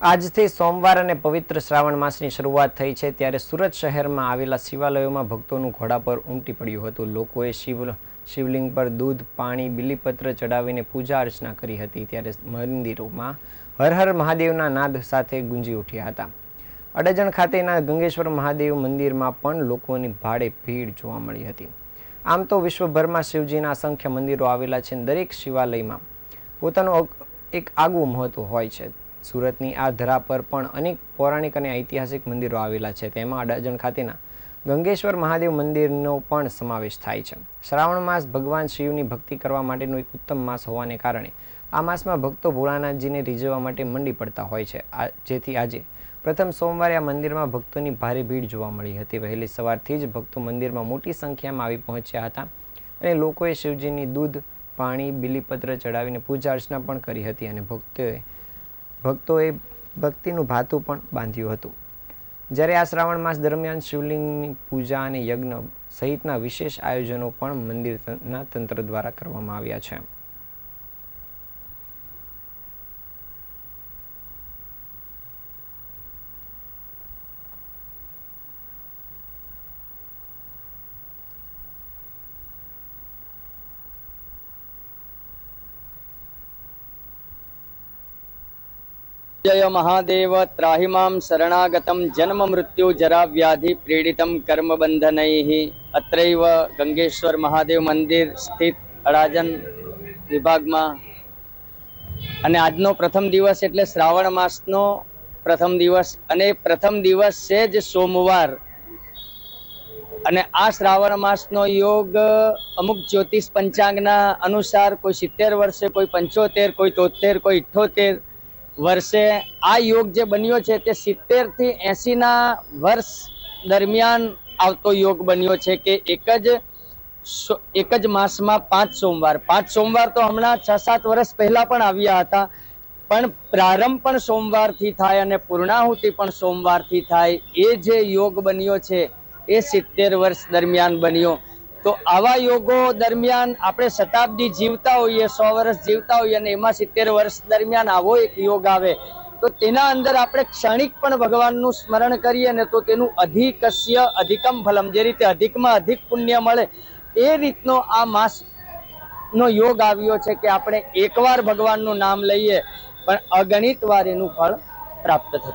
આજથી સોમવાર અને પવિત્ર શ્રાવણ માસની શરૂઆત થઈ છે ત્યારે સુરત શહેરમાં આવેલા શિવાલયોમાં ભક્તોનું ઘોડા પર ઉમટી પડ્યું હતું. લોકોએ શિવ શિવલિંગ પર દૂધ, પાણી, બિલીપત્ર ચડાવીને પૂજા અર્ચના કરી હતી ત્યારે મંદિરોમાં હર હર મહાદેવના નાદ સાથે ગુંજી ઉઠ્યા હતા. અડજણ ખાતેના ગંગેશ્વર મહાદેવ મંદિરમાં પણ લોકોની ભારે ભીડ જોવા મળી હતી. આમ તો વિશ્વભરમાં શિવજીના અસંખ્ય મંદિરો આવેલા છે દરેક શિવાલયમાં. પોતાનું એક આગવું મહત્વ હોય છે. સુરતની આ ધરા પર પણ અનેક પૌરાણિક અને ઐતિહાસિક મંદિરો આવેલા છે. તેમાં અડાજણ ખાતેના ગંગેશ્વર મહાદેવ મંદિરનો પણ સમાવેશ થાય છે. શ્રાવણ માસ ભગવાન શિવની ભક્તિ કરવા માટેનો એક ઉત્તમ માસ હોવાને કારણે આ માસમાં ભક્તો ભોળાનાથજીને રીઝવવા માટે મંડી પડતા હોય છે. આ જેથી આજે પ્રથમ સોમવારે આ મંદિરમાં ભક્તોની ભારે ભીડ જોવા મળી હતી. વહેલી સવારથી જ ભક્તો મંદિરમાં મોટી સંખ્યામાં આવી પહોંચ્યા હતા અને લોકોએ શિવજીની દૂધ, પાણી, બિલીપત્ર ચડાવીને પૂજા અર્ચના પણ કરી હતી અને ભક્તોએ ભક્તોએ ભક્તિનું ભાતું પણ બાંધ્યું હતું. જ્યારે આ શ્રાવણ માસ દરમિયાન શિવલિંગની પૂજા અને યજ્ઞ સહિતના વિશેષ આયોજનો પણ મંદિરના તંત્ર દ્વારા કરવામાં આવ્યા છે. જય મહાદેવ ત્રાહિમામ શરણાગતમ જન્મ મૃત્યુ જરા વ્યાધિ પીડિતમ કર્મ બંધનૈઃ અત્રૈવ ગંગેશ્વર મહાદેવ મંદિર સ્થિત અડાજન વિભાગમાં અને આજનો પ્રથમ દિવસ એટલે શ્રાવણ માસનો પ્રથમ દિવસ અને પ્રથમ દિવસ છે જ સોમવાર. અને આ શ્રાવણ માસનો યોગ અમુક જ્યોતિષ પંચાંગના અનુસાર કોઈ સિત્તેર વર્ષે કોઈ પંચોતેર, કોઈ તોતેર કોઈ ઇઠ્ઠોતેર વર્ષે આ યોગ જે બન્યો છે તે સિત્તેરથી એસી ના વર્ષ દરમિયાન આવતો યોગ બન્યો છે કે એક જ એક જ માસમાં પાંચ સોમવાર. પાંચ સોમવાર તો હમણાં છ સાત વર્ષ પહેલા પણ આવ્યા હતા, પણ પ્રારંભ પણ સોમવારથી થાય અને પૂર્ણાહુતિ પણ સોમવારથી થાય. એ જે યોગ બન્યો છે, એ સિત્તેર વર્ષ દરમિયાન બન્યો. તો આવા યોગો દરમિયાન આપણે શતાબ્દી જીવતા હોઈએ, સો વર્ષ જીવતા હોઈએ અને એમાં સિત્તેર વર્ષ દરમિયાન આવો એક યોગ આવે. તો તેના અંદર આપણે ક્ષણિક પણ ભગવાનનું સ્મરણ કરીએ ને તો તેનું અધિકસ્ય અધિકમ ફલમ, જે રીતે અધિકમાં અધિક પુણ્ય મળે, એ રીતનો આ માસ નો યોગ આવ્યો છે કે આપણે એકવાર ભગવાનનું નામ લઈએ, પણ અગણિત વાર એનું ફળ પ્રાપ્ત થતું.